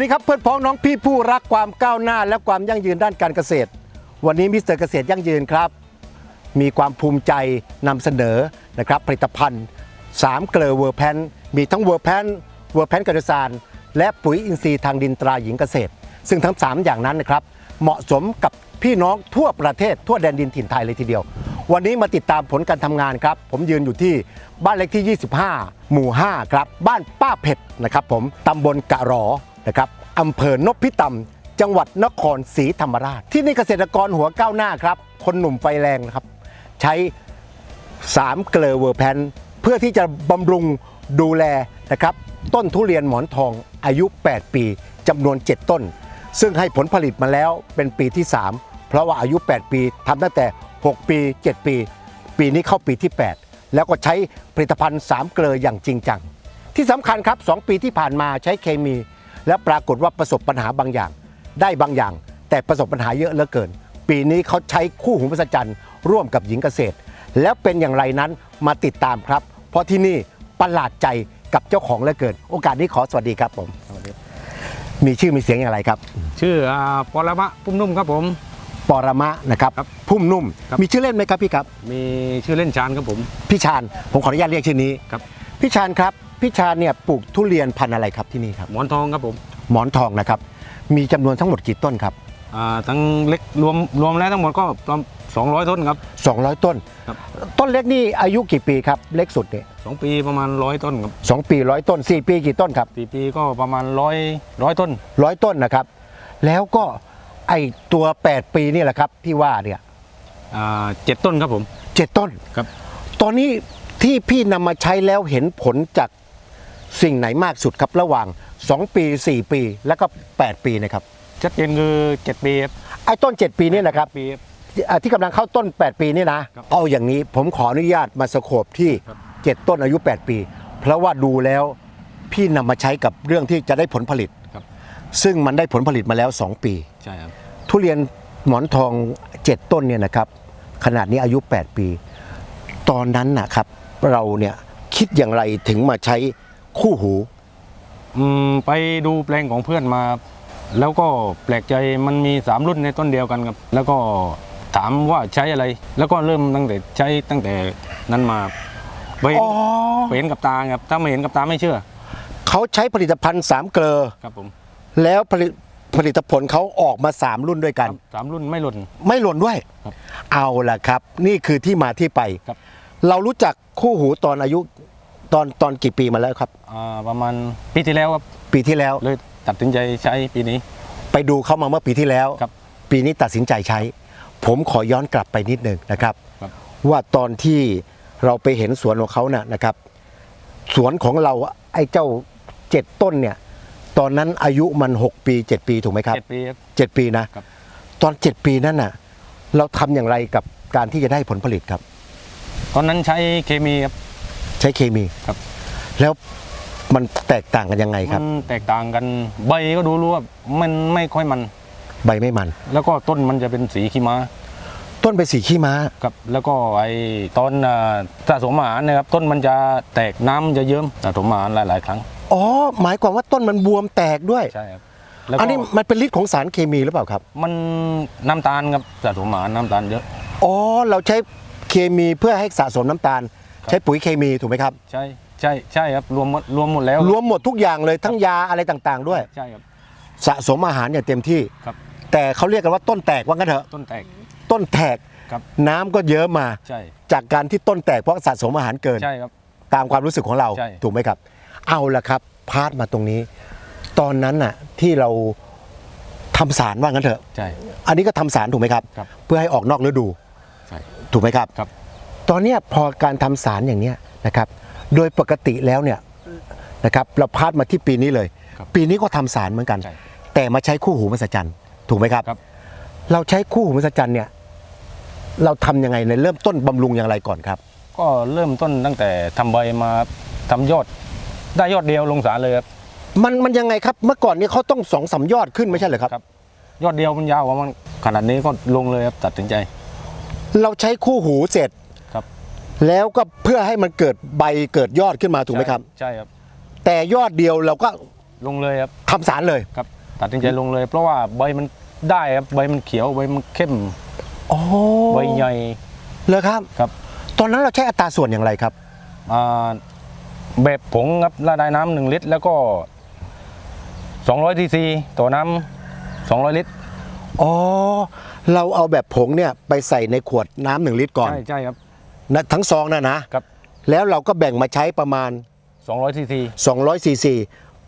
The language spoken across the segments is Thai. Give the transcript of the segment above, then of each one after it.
สวัสดีครับเพื่อนพ้องน้องพี่ผู้รักความก้าวหน้า และความยั่งยืนด้านการเกษตร วันนี้มิสเตอร์เกษตรยั่งยืนครับ มีความภูมิใจนำเสนอนะครับผลิตภัณฑ์3เกลือเวอร์แพนมีทั้งเวอร์แพนเวอร์แพนกระสานและปุ๋ยอินทรีย์ทางดินตราหญิงเกษตร ซึ่งทั้ง 3 อย่างนั้นนะครับเหมาะสมกับพี่น้องทั่วประเทศทั่วแดนดินถิ่นไทยเลยทีเดียว วันนี้มาติดตามผลการทำงานครับ ผมยืนอยู่ที่บ้านเลขที่ 25 หมู่ 5 ครับ บ้านป้าเผ็ดนะครับผมตำบลกะรอนะครับ อำเภอนพิตำจังหวัดนครศรีธรรมราช ที่นี่เกษตรกรหัวก้าวหน้าครับ คนหนุ่มไฟแรงนะครับ ใช้3เกลอเวอร์แพนเพื่อที่จะบำรุงดูแลนะครับ ต้นทุเรียนหมอนทองอายุ 8 ปีจำนวน 7 ต้น ซึ่งให้ผลผลิตมาแล้วเป็นปีที่ 3 เพราะว่าอายุ 8 ปีทำตั้งแต่ 6 ปี 7 ปี ปีนี้เข้าปีที่ 8 แล้วก็ใช้ผลิตภัณฑ์ 3 เกลออย่างจริงจัง ที่สำคัญครับ 2 ปีที่ผ่านมาใช้เคมี และปรากฏว่าประสบปัญหาบางอย่าง ได้บางอย่าง แต่ประสบปัญหาเยอะเหลือเกิน ปีนี้เขาใช้คู่หูมหัศจรรย์ร่วมกับหญิงเกษตร แล้วเป็นอย่างไรนั้นมาติดตามครับ เพราะที่นี่ประหลาดใจกับเจ้าของเหลือเกิน โอกาสนี้ขอสวัสดีครับผมมีชื่อมีเสียงอย่างไรครับ ชื่ออ่าปรมะปุ้มนุ่มครับผม ปรมะนะครับครับพุ่มนุ่ม ครับ มีชื่อเล่นไหมครับพี่ครับ มีชื่อเล่นชานครับผม พี่ชาญผมขออนุญาตเรียกชื่อนี้ครับ พี่ชาญครับ พี่ชาญเนี่ยปลูกทุเรียนพันธุ์อะไรครับที่นี่ครับ หมอนทองครับผมหมอนทองนะครับ มีจำนวนทั้งหมดกี่ต้นครับ อ่าทั้งเล็กรวมรวมแล้วทั้งหมดก็ประมาณ200 ต้นครับ 200 ต้น ครับ ต้นเล็กนี่อายุกี่ปีครับ เล็กสุดเนี่ยสองปีประมาณร้อยต้นครับสองปีร้อยต้นสี่ปีกี่ต้นครับสี่ปีก็ประมาณร้อยร้อยต้น ร้อยต้นนะครับ แล้วก็ไอตัว 8 ปีนี่แหละครับที่ว่าเนี่ยอ่าเจ็ดต้นครับผม เจ็ดต้น ครับ ตอนนี้ที่พี่นำมาใช้แล้วเห็นผลจาก สิ่งไหนมากสุดครับระหว่าง 2 ปี 4 ปี แล้วก็ 8 ปีนะครับชัดเจนคือเจ็ดปีครับไอ้ต้น 7 ปีนี่นะครับปีครับอ่าที่กำลังเข้าต้น 8 ปีนี่นะ ครับเอาอย่างนี้ผมขออนุญาตมาสโคบที่ ครับ 7 ต้นอายุ 8 ปี เพราะว่าดูแล้วพี่นำมาใช้กับเรื่องที่จะได้ผลผลิต ครับ ซึ่งมันได้ผลผลิตมาแล้ว 2 ปี ใช่ครับทุเรียนหมอนทอง 7 ต้นเนี่ยนะครับขนาดนี้อายุ 8 ปี ตอนนั้นนะครับเราเนี่ยคิดอย่างไรถึงมาใช้ คู่หู อืมไปดูแปลงของเพื่อนมา แล้วก็แปลกใจมันมีสามรุ่นในต้นเดียวกันครับ แล้วก็ถามว่าใช้อะไร แล้วก็เริ่มตั้งแต่ใช้ตั้งแต่นั้นมาไปเห็นอ๋อ ไปเห็นกับตาครับถ้าไม่เห็นกับตาไม่เชื่อเขาใช้ผลิตภัณฑ์3เกลอครับผมแล้วผลิตผลิตผลเขาออกมา3รุ่นด้วยคกัรัน บสามรุ่นไม่หล่น ไม่หล่นด้วย ครับเอาล่ะครับ นี่คือที่มาที่ไป ครับ เรารู้จักคู่หูตอนอายุ ตอนตอนกี่ปีมาแล้วครับ อ่าประมาณปีที่แล้วครับปีที่แล้วเลยตัดสินใจใช้ปีนี้ ไปดูเขามาเมื่อปีที่แล้ว ครับปีนี้ตัดสินใจใช้ ผมขอย้อนกลับไปนิดหนึ่งนะครับ ครับ ว่าตอนที่เราไปเห็นสวนของเขาน่ะนะครับ สวนของเราไอ้เจ้าเจ็ดต้นเนี่ย ตอนนั้นอายุมัน 6 ปี 7 ปีถูกไหมครับ เจ็ดปีครับเจ็ดปีนะ ครับ ตอน 7 ปีนั้นน่ะ เราทำอย่างไรกับการที่จะได้ผลผลิตครับ ตอนนั้นใช้เคมีครับ ใช้เคมีครับ แล้วมันแตกต่างกันยังไงคมัรับ นแตกต่างกันใบก็ดูรู้ว่ามันไม่ค่อยมัน ใบไม่มัน แล้วก็ต้นมันจะเป็นสีขี้ม้าต้นเป็นสีขี้ม้า ครับ แล้วก็ไอ้ตอนอ่าสะสมอาหารเนะครับ ต้นมันจะแตกน้ำมันจะเยิ้มสะสมอาหารหลาย ๆ ครั้งอ๋อ หมายความว่าต้นมันบวมแตกด้วย ใช่ครับแล้วอัก็นนี้มันเป็นฤทธิ์ของสารเคมีหรือเปล่าครับ มันน้ำตาลครับสะสมอาหารน้ำตาลเยอะ อ๋อ เราใช้เคมีเพื่อให้สะสมน้ำตาลครับ ใช้ปุ๋ยเคมีถูกไหมครับ ใช่ใช่ใช่ครับรวมหมดรวมหมดแล้วรวมหมดทุกอย่างเลยทั้งยาอะไรต่างๆ ด้วย ใช่ครับ สะสมอาหารอย่างเต็มที่ ครับ แต่เขาเรียกกันว่าต้นแตกว่างั้นเถอะ ต้นแตก ต้นแตกครับ น้ำก็เยอะมา ใช่ จากการที่ต้นแตกเพราะสะสมอาหารเกิน ใช่ครับ ตามความรู้สึกของเราใช่ ถูกไหมครับ เอาละครับพาดมาตรงนี้ ตอนนั้นน่ะที่เราทำสารว่างั้นเถอะ ใช่ อันนี้ก็ทำสารถูกไหมครับ ครับ เพื่อให้ออกนอกฤดูใช่ ถูกไหมครับ ครับ ตอนเนี้ยพอการทำสารอย่างเนี้ยนะครับ โดยปกติแล้วเนี่ยนะครับเราพาดมาที่ปีนี้เลยครับปีนี้ก็ทำสารเหมือนกันใช่แต่มาใช้คู่หูมหัศจรรย์ถูกไหมครับครับ เราใช้คู่หูมหัศจรรย์เนี่ยเราทำยังไงในเริ่มต้นบำรุงอย่างไรก่อนครับ ก็เริ่มต้นตั้งแต่ทำใบมาทำยอด ได้ยอดเดียวลงสารเลยครับมันมันยังไงครับเมื่อก่อนนี้เขาต้องสองสามยอดขึ้นไม่ใช่เหรอครับครับ ยอดเดียวมันยาวกว่ามันขนาดนี้ก็ลงเลยครับตัดสินใจ เราใช้คู่หูเสร็จครับ แล้วก็เพื่อให้มันเกิดใบเกิดยอดขึ้นมาถูกไหมครับ ใช่ครับ แต่ยอดเดียวเราก็ลงเลยครับทำสารเลยครับ ตัดสินใจลงเลย เพราะว่าใบมันได้ครับใบมันเขียวใบมันเข้มโอ้ใบใหญ่เลยครับครับ ตอนนั้นเราใช้อัตราส่วนอย่างไรครับอ่าแบบผงครับละลายน้ำหนึ่งลิตร แล้วก็200ซีซีต่อน้ำ200 ลิตรอ๋อเราเอาแบบผงเนี่ยไปใส่ในขวดน้ำหนึ่งลิตรก่อน ใช่ใช่ครับ นะทั้งซองนะนะครับ แล้วเราก็แบ่งมาใช้ประมาณ 200ซีซี200ซีซี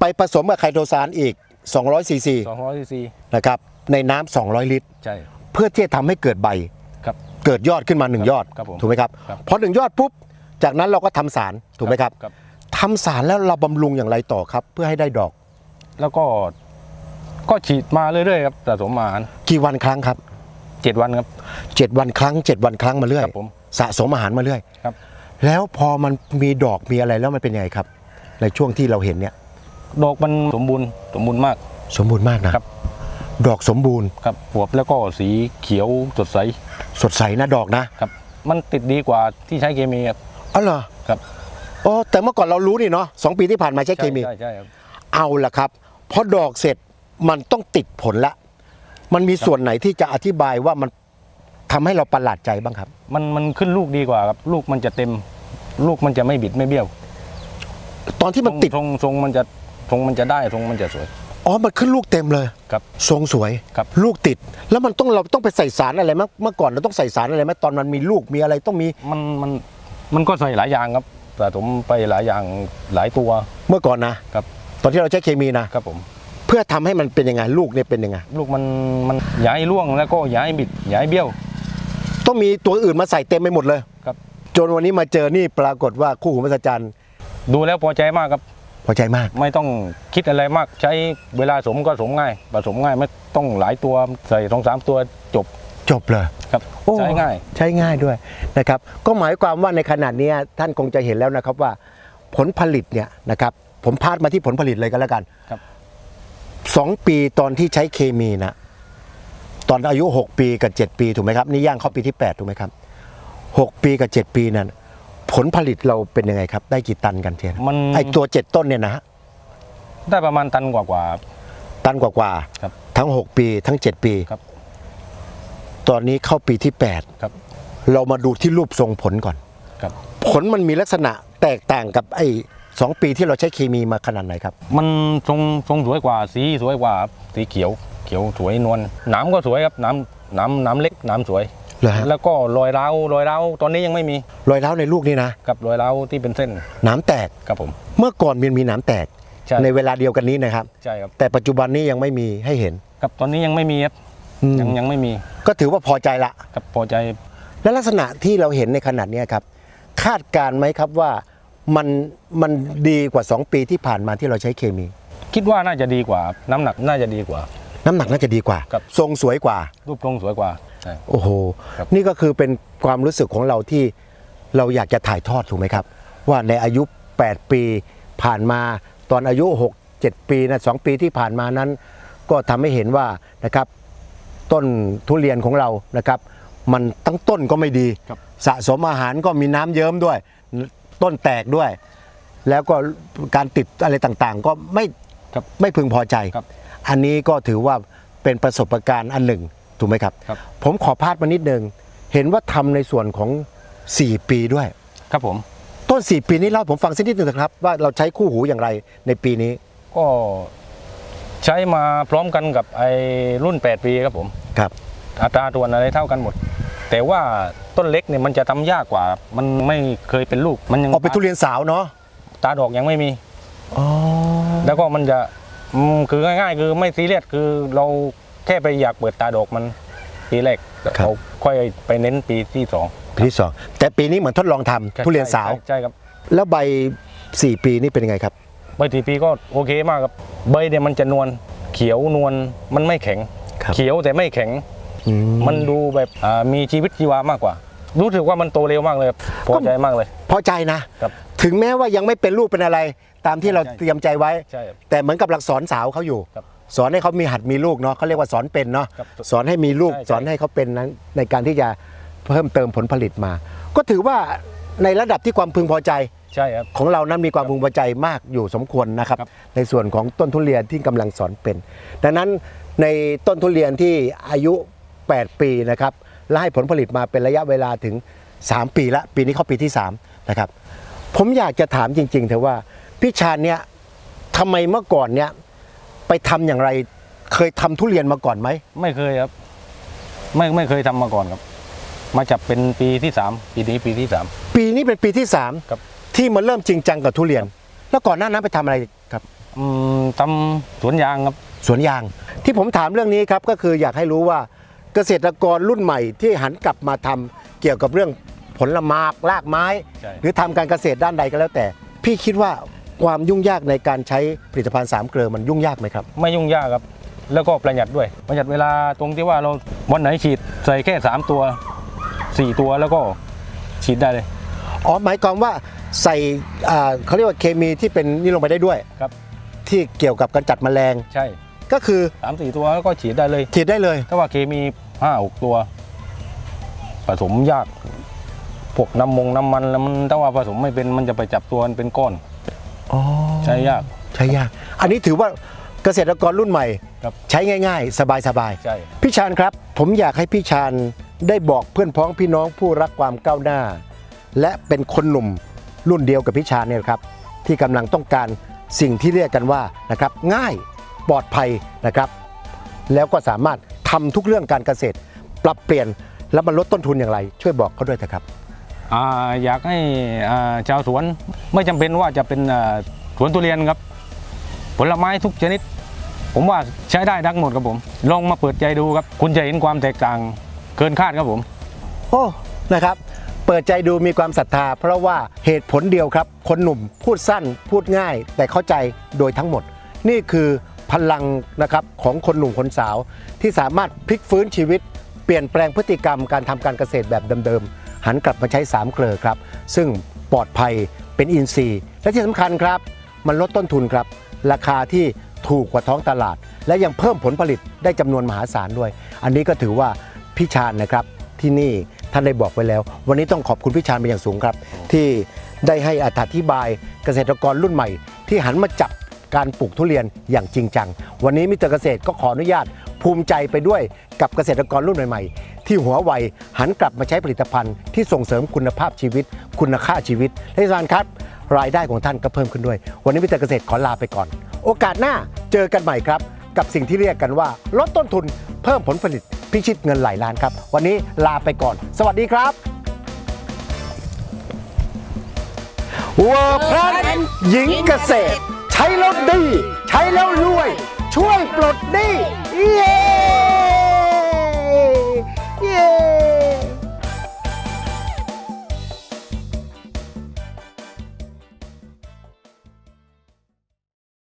ไปผสมกับไคโตซานอีก 200ซีซี200ซีซีนะครับในน้ำ200 ลิตร ใช่ เพื่อที่จะทำให้เกิดใบ ครับ เกิดยอดขึ้นมาหนึ่งยอดครับผมถูกไหมครับครับ พอหนึ่งยอดปุ๊บจากนั้นเราก็ทำสารถูกไหมครับครับ ทำสารแล้วเราบำรุงอย่างไรต่อครับ เพื่อให้ได้ดอกแล้วก็ ก็ฉีดมาเรื่อยๆครับสะสมอาหารกี่วันครั้งครับ เจ็ดวันครับเจ็ดวันครั้งเจ็ดวันครั้งมาเรื่อย ครับผม สะสมอาหารมาเรื่อยครับ แล้วพอมันมีดอกมีอะไรแล้วมันเป็นยังไงครับ ในช่วงที่เราเห็นเนี่ย ดอกมันสมบูรณ์สมบูรณ์มาก สมบูรณ์มากนะครับ ดอกสมบูรณ์ครับอวบแล้วก็สีเขียวสดใสสดใสนะดอกนะครับ มันติดดีกว่าที่ใช้เคมีครับอ๋อเหรอครับโอ้แต่เมื่อก่อนเรารู้นี่เนาะสองปีที่ผ่านมาใช้เคมี ใช่ใช่ครับเอาละครับพอดอกเสร็จมันต้องติดผลละ มันมีส่วนไหนที่จะอธิบายว่ามัน ทำให้เราประหลาดใจบ้างครับ มันมันขึ้นลูกดีกว่าครับลูกมันจะเต็ม ลูกมันจะไม่บิดไม่เบี้ยวตอนที่มันติดทรงทรงมันจะทรงมันจะได้ทรงมันจะสวย อ๋อมันขึ้นลูกเต็มเลยครับ ทรงสวยครับ ลูกติด แล้วมันต้องเราต้องไปใส่สารอะไรมั้ยเมื่อก่อนเราต้องใส่สารอะไรไหมตอนมันมีลูกมีอะไรต้องมีมันมันมันก็ใส่หลายอย่างครับสะสมไปหลายอย่างหลายตัวเมื่อก่อนนะครับ ตอนที่เราใช้เคมีนะครับผม เพื่อทำให้มันเป็นยังไงลูกเนี่ยเป็นยังไง ลูกมันมันย้ายร่วงแล้วก็ย้ายบิดย้ายเบี้ยว ต้องมีตัวอื่นมาใส่เต็มไปหมดเลยครับ จนวันนี้มาเจอนี่ปรากฏว่าคู่หูมหัศจรรย์ดูแล้วพอใจมากครับ พอใจมาก ไม่ต้องคิดอะไรมาก ใช้เวลาสมก็สมง่ายผสมง่ายไม่ต้องหลายตัวใส่สองสามตัวจบจบเลยครับโอ้ใช้ง่าย ใช้ง่ายด้วยนะครับ ก็หมายความว่าในขนาดนี้ท่านคงจะเห็นแล้วนะครับว่า ผลผลิตเนี่ยนะครับ ผมพาดมาที่ผลผลิตเลยกันแล้วกันครับสองปีตอนที่ใช้เคมีนะ ตอนอายุ 6 ปีกับ 7 ปีถูกไหมครับนี่ย่างเข้าปีที่ 8 ถูกไหมครับ 6 ปีกับ 7 ปีนั้นผลผลิตเราเป็นยังไงครับ ได้กี่ตันกันเทียนมัน ไอตัว 7 ต้นเนี่ยนะฮะได้ประมาณตันกว่ากว่า ตันกว่าๆครับทั้ง 6 ปีทั้ง 7 ปีครับ ตอนนี้เข้าปีที่ครับ8 เรามาดูที่รูปทรงผลก่อน ครับ ผลมันมีลักษณะแตกต่างกับไอ้สองปีที่เราใช้เคมีมาขนาดไหนครับ มันทรงทรงสวยกว่าสีสวยกว่าครับสีเขียว เขียวสวยนวลหน้ำก็สวยครับน้ำน้ำน้ำเล็กน้ำสวย เหรอฮะแล้วก็รอยร้าวรอยร้าวตอนนี้ยังไม่มีรอยร้าวในลูกนี่นะ กับรอยร้าวที่เป็นเส้นหน้ำแตกครับผม เมื่อก่อนมันมีหน้ำแตกใช่ ในเวลาเดียวกันนี้นะครับ ใช่ครับแต่ปัจจุบันนี้ยังไม่มีให้เห็นกับตอนนี้ยังไม่มีครับอืมยังยังไม่มีก็ถือว่าพอใจละครับพอใจ และลักษณะที่เราเห็นในขนาดนี้ยครับ คาดการณ์ไหมครับว่ามันมันดีกว่า 2 ปีที่ผ่านมาที่เราใช้เคมี คิดว่าน่าจะดีกว่าน้ำหนักน่าจะดีกว่า น้ำหนักน่าจะดีกว่า ครับ ทรงสวยกว่า รูปทรงสวยกว่าใช่ โอ้โห ครับ นี่ก็คือเป็นความรู้สึกของเราที่เราอยากจะถ่ายทอดถูกไหมครับ ว่าในอายุ 8 ปีผ่านมาตอนอายุ 6 7 ปีนะสปีที่ผ่านมานั้น ก็ทำให้เห็นว่านะครับ ต้นทุเรียนของเรานะครับ มันตั้งต้นก็ไม่ดี ครับ สะสมอาหารก็มีน้ำเยิ้มด้วย ต้นแตกด้วย แล้วก็การติดอะไรต่างๆ ก็ไม่ครับ ไม่พึงพอใจ ครับ อันนี้ก็ถือว่าเป็นประสบการณ์อันหนึ่งถูกไหมครับ ครับ ผมขอพาดมานิดนึงเห็นว่าทำในส่วนของ 4 ปีด้วย ครับผม ต้น 4 ปีนี้เล่าให้ผมฟังสักนิดหนึ่งเถอะครับ ว่าเราใช้คู่หูอย่างไรในปีนี้ก็ใช้มาพร้อมกันกับไอ้รุ่น 8 ปีครับผม ครับ อัตราตัวนอะไรเท่ากันหมด แต่ว่าต้นเล็กเนี่ยมันจะทำยากกว่า มันไม่เคยเป็นลูก มันยังออกเป็นทุเรียนสาวเนาะตาดอกยังไม่มี อ๋อ แล้วก็มันจะ อืมคือง่ายๆ คือไม่ซีเรียสคือเราแค่ไปอยากเปิดตาดอกมันปีแรกเราค่อยไปเน้นปีที่สองปีที่สองแต่ปีนี้เหมือนทดลองทำทุเรียนสาว ใช่ใช่ครับแล้วใบ 4 ปีนี่เป็นยังไงครับ ใบทีปีก็โอเคมากครับใบเนี่ยมันจะนวลเขียวนวลมันไม่แข็ง ครับ เขียวแต่ไม่แข็ง อืมันดูแบบอ่ามีชีวิตชีวามากกว่า รู้สึกว่ามันโตเร็วมากเลยครับพอใจมากเลย พอใจนะ ครับ ถึงแม้ว่ายังไม่เป็นลูกเป็นอะไร ตามที่เราใช่เตรียมใจไว้ ใช่ครับแต่เหมือนกับหลักสอนสาวเขาอยู่ ครับสอนให้เขามีหัดมีลูกเนาะเขาเรียกว่าสอนเป็นเนาะครับสอนให้มีลูก ใช่ใช่ สอนให้เขาเป็นนั้นในการที่จะเพิ่มเติมผลผลิตมา ก็ถือว่าในระดับที่ความพึงพอใจ ใช่ครับ ของเรานั้นมีความพึงพอใจมากอยู่สมควรนะครับ ครับ ในส่วนของต้นทุเรียนที่กำลังสอนเป็น ดังนั้นในต้นทุเรียนที่อายุ 8 ปีนะครับและให้ผลผลิตมาเป็นระยะเวลาถึง 3 ปีละ ปีนี้เข้าปีที่ 3 นะครับ ผมอยากจะถามจริงๆเถอะว่าพี่ชาญเนี่ยทำไมเมื่อก่อนเนี่ยไปทำอย่างไรเคยทำทุเรียนมาก่อนไหม ไม่เคยครับ ไม่ไม่เคยทำมาก่อนครับ มาจับเป็นปีที่สามปีนี้ปีที่สาม ปีนี้เป็นปีที่3ครับ ที่มาเริ่มจริงจังกับทุเรียน แล้วก่อนหน้านั้นไปทำอะไรครับ อืมทำสวนยางครับ สวนยางที่ผมถามเรื่องนี้ครับก็คืออยากให้รู้ว่าเกษตรกรรุ่นใหม่ที่หันกลับมาทำเกี่ยวกับเรื่อง ผลไม้รากไม้ ใช่ หรือทำการเกษตรด้านใดก็แล้วแต่ พี่คิดว่าความยุ่งยากในการใช้ผลิตภัณฑ์สามเกลือมันยุ่งยากไหมครับ ไม่ยุ่งยากครับ แล้วก็ประหยัดด้วย ประหยัดเวลาตรงที่ว่าเราวันไหนฉีดใส่แค่สามตัวสี่ตัวแล้วก็ฉีดได้เลยอ๋อหมายความว่าใส่อ่าเขาเรียกว่าเคมีที่เป็นนี่ลงไปได้ด้วย ครับ ที่เกี่ยวกับการจัดแมลง ใช่ ก็คือสามสี่ตัวแล้วก็ฉีดได้เลย ฉีดได้เลย ถ้าว่าเคมีห้าหกตัว ผสมยาก พวกน้ำมงน้ำมันแล้วมันถ้าว่าผสมไม่เป็นมันจะไปจับตัวมันเป็นก้อนอ๋อใช้ยาก ใช้ยาก อันนี้ถือว่าเกษตรกรรุ่นใหม่ ครับใช้ง่าย ๆ สบายๆใช่พี่ชาญครับ ผมอยากให้พี่ชาญได้บอกเพื่อนพ้องพี่น้องผู้รักความก้าวหน้า และเป็นคนหนุ่มรุ่นเดียวกับพี่ชาญเนี่ยครับ ที่กำลังต้องการสิ่งที่เรียกกันว่านะครับ ง่ายปลอดภัยนะครับ แล้วก็สามารถทำทุกเรื่องการเกษตร ปรับเปลี่ยนแล้วมันลดต้นทุนอย่างไร ช่วยบอกเขาด้วยเถอะครับ อยากให้ชาวสวนไม่จำเป็นว่าจะเป็นสวนทุเรียนครับ ผลไม้ทุกชนิด ผมว่าใช้ได้ทั้งหมดครับผม ลองมาเปิดใจดูครับ คุณจะเห็นความแตกต่างเกินคาดครับผม โอ้นะครับ เปิดใจดูมีความศรัทธา เพราะว่าเหตุผลเดียวครับ คนหนุ่มพูดสั้นพูดง่าย แต่เข้าใจโดยทั้งหมด นี่คือพลังนะครับของคนหนุ่มคนสาวที่สามารถพลิกฟื้นชีวิต เปลี่ยนแปลงพฤติกรรมการทำการเกษตรแบบเดิมๆ หันกลับมาใช้สามเกลือครับ ซึ่งปลอดภัยเป็นอินทรีย์ และที่สำคัญครับ มันลดต้นทุนครับ ราคาที่ถูกกว่าท้องตลาด และยังเพิ่มผลผลิตได้จำนวนมหาศาลด้วย อันนี้ก็ถือว่าพี่ชาญนะครับที่นี่ท่านได้บอกไว้แล้ว วันนี้ต้องขอบคุณพี่ชาญเป็นอย่างสูงครับ ที่ได้ให้อธิบายเกษตรกรรุ่นใหม่ ที่หันมาจับการปลูกทุเรียนอย่างจริงจัง วันนี้มิเตอร์เกษตรก็ขออนุญาตภูมิใจไปด้วยกับเกษตรกรรุ่นใหม่ ที่หัวไวหันกลับมาใช้ผลิตภัณฑ์ที่ส่งเสริมคุณภาพชีวิต คุณค่าชีวิตและที่สำคัญครับ รายได้ของท่านก็เพิ่มขึ้นด้วย วันนี้มิสเตอร์เกษตรขอลาไปก่อน โอกาสหน้าเจอกันใหม่ครับ กับสิ่งที่เรียกกันว่า ลดต้นทุนเพิ่มผลผลิตพิชิตเงินหลายล้านครับ วันนี้ลาไปก่อน สวัสดีครับเวอร์พลันหญิงเกษตร ใช้แล้วดี ใช้แล้วรวย ช่วยปลดหนี้เย้